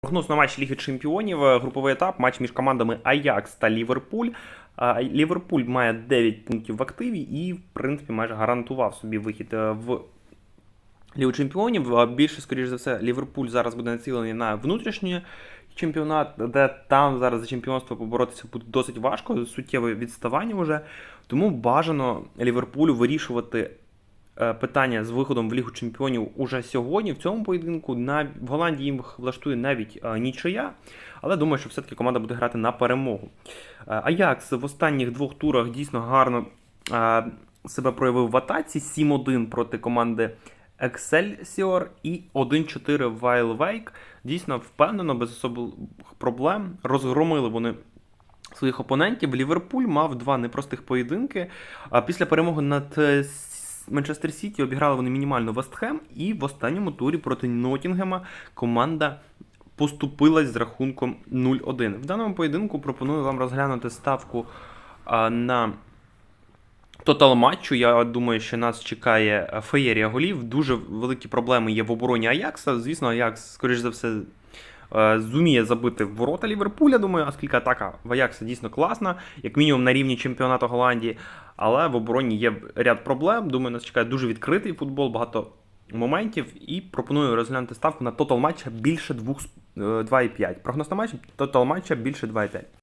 Прогноз на матч Ліги Чемпіонів, е, груповий етап, матч між командами Аякс та Ліверпуль. Ліверпуль має 9 пунктів в активі і, в принципі, майже гарантував собі вихід е, в Лігу Чемпіонів. Більше, скоріш за все, Ліверпуль зараз буде націлений на внутрішній чемпіонат, де там зараз за чемпіонство поборотися буде досить важко, суттєве відставання вже. Тому бажано Ліверпулю вирішувати е, питання з виходом в Лігу Чемпіонів уже сьогодні. В цьому поєдинку на в Голландії їм влаштує навіть е, нічия, але думаю, що все-таки команда буде грати на перемогу. Е, Аякс в останніх двох турах дійсно гарно е, себе проявив в атаці 7-1 проти команди Excelsior і 1-4 Wild Wake. Дійсно впевнено, без особливих проблем. Розгромили вони своїх опонентів. Ліверпуль мав два непростих поєдинки. Після перемоги над е, Манчестер Сіті обіграли вони мінімально Вестхем, і в останньому турі проти Ноттінгема команда поступилась з рахунком 0-1. В даному поєдинку пропоную вам розглянути ставку на тотал матчу. Я думаю, що нас чекає е, феєрія голів. Дуже великі проблеми є в обороні Аякса. Звісно, Аякс, скоріш за все, зуміє забити в ворота Ліверпуля, думаю, оскільки атака в Аякса дійсно класна, як мінімум на рівні чемпіонату Голландії. Але в обороні є ряд проблем. Думаю, нас чекає дуже відкритий футбол, багато моментів. І пропоную розглянути ставку на тотал матча більше 2, 2,5. Прогноз на матч тотал матча більше 2,5.